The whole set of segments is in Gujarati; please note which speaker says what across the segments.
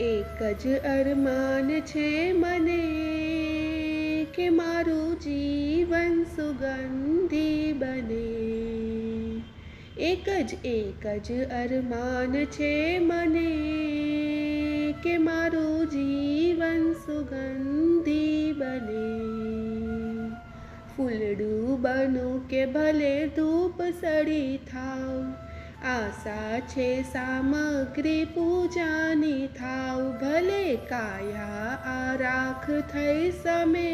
Speaker 1: એક જ અરમાન છે મને કે મારું જીવન સુગંધી બને. એક જ એક જ અરમાન છે મને કે મારું જીવન સુગંધી બને. ફૂલડું બનું કે ભલે ધૂપ સડી થાવ આશા છે સામગ્રી પૂજાની થાવ ભલે કાયા આ રાખ થઈ સમે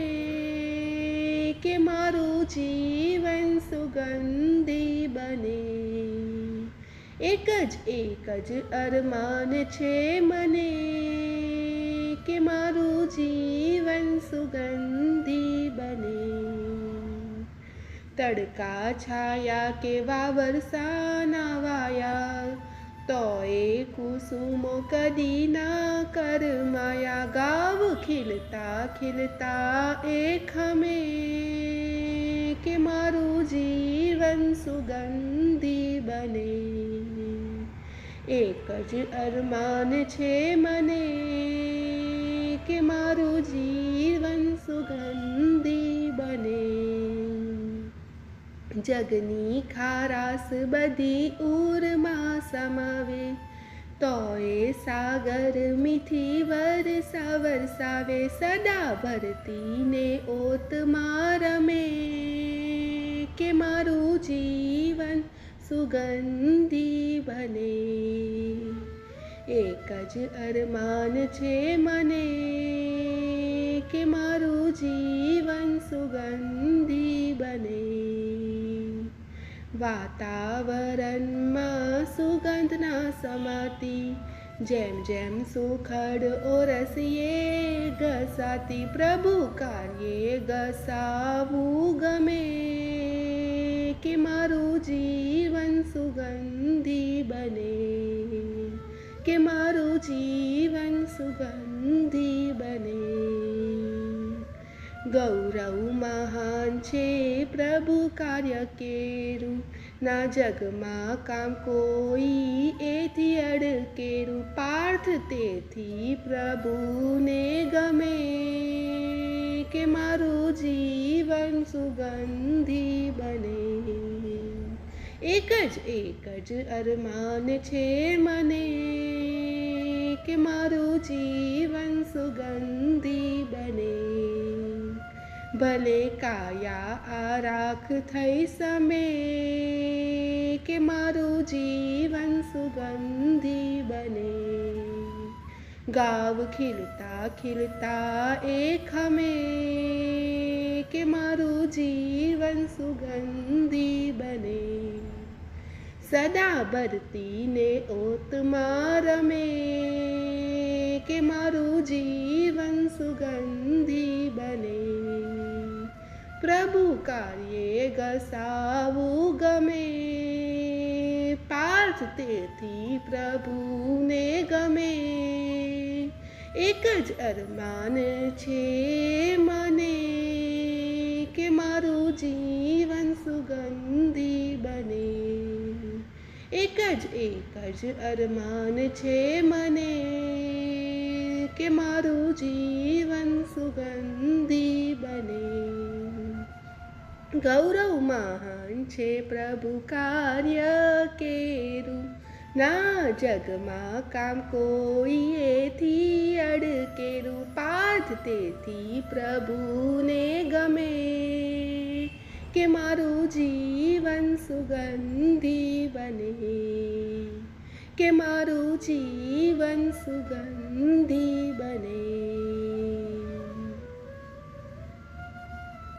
Speaker 1: કે મારું જીવન સુગંધી બને. એક જ એક જ અરમાન છે મને કે મારું જીવન તડકા છાયા કેવા વરસાના વાયા તોય કુસુમો કદી ના કરમાયા? ગાવ ખીલતા ખીલતા એ ખમે કે મારું જીવન સુગંધી બને. એક જ અરમાન છે મને કે મારું જીવન સુગંધી બને. જગની ખારાસ બધી ઉરમાં સમાવે તો એ સાગર મીઠી વરસા વરસાવે સદા ભરતીને ઓતમાં રમે કે મારું જીવન સુગંધી બને એક જ અરમાન છે મને કે મારું જીવન સુગંધી બને વાતાવરણમાં સુગંધના સમાતી જેમ જેમ સુખડ ઓરસીએ ઘસાતી પ્રભુ કાર્યે ઘસાવું ગમે. કે મારું જીવન સુગંધી બને. કે મારું જીવન સુગંધી બને. ગૌરવ મહાન છે પ્રભુ કાર્ય કેરું. ના જગમાં કામ કોઈ એથી અડકેરું. પાર્થ તેથી પ્રભુને ગમે કે મારું જીવન સુગંધી બને. એક જ એક જ અરમાન છે મને કે મારું જીવન સુગંધી બને. ભલે કાયા આ રાખ થઈ સમે કે મારું જીવન સુગંધી બને. ગાવ ખીલતા ખીલતા એ ખમે કે મારું જીવન સુગંધી બને. સદા બરતીને ઓતમાં રમે કે મારું જીવન સુગંધી બને. પ્રભુ કાર્યે ઘસાવું ગમે. પાર્થ તેથી પ્રભુને ગમે. એક જ અરમાન છે મને કે મારું જીવન સુગંધી બને. એક જ એક જ અરમાન છે મને કે મારું જીવન સુગંધી ગૌરવ મહાન છે પ્રભુ કાર્ય કેરું ના જગમાં કામ કોઈ એથી અડકેરું પાથ તેથી પ્રભુને ગમે કે મારું જીવન સુગંધી બને કે મારું જીવન સુગંધી બને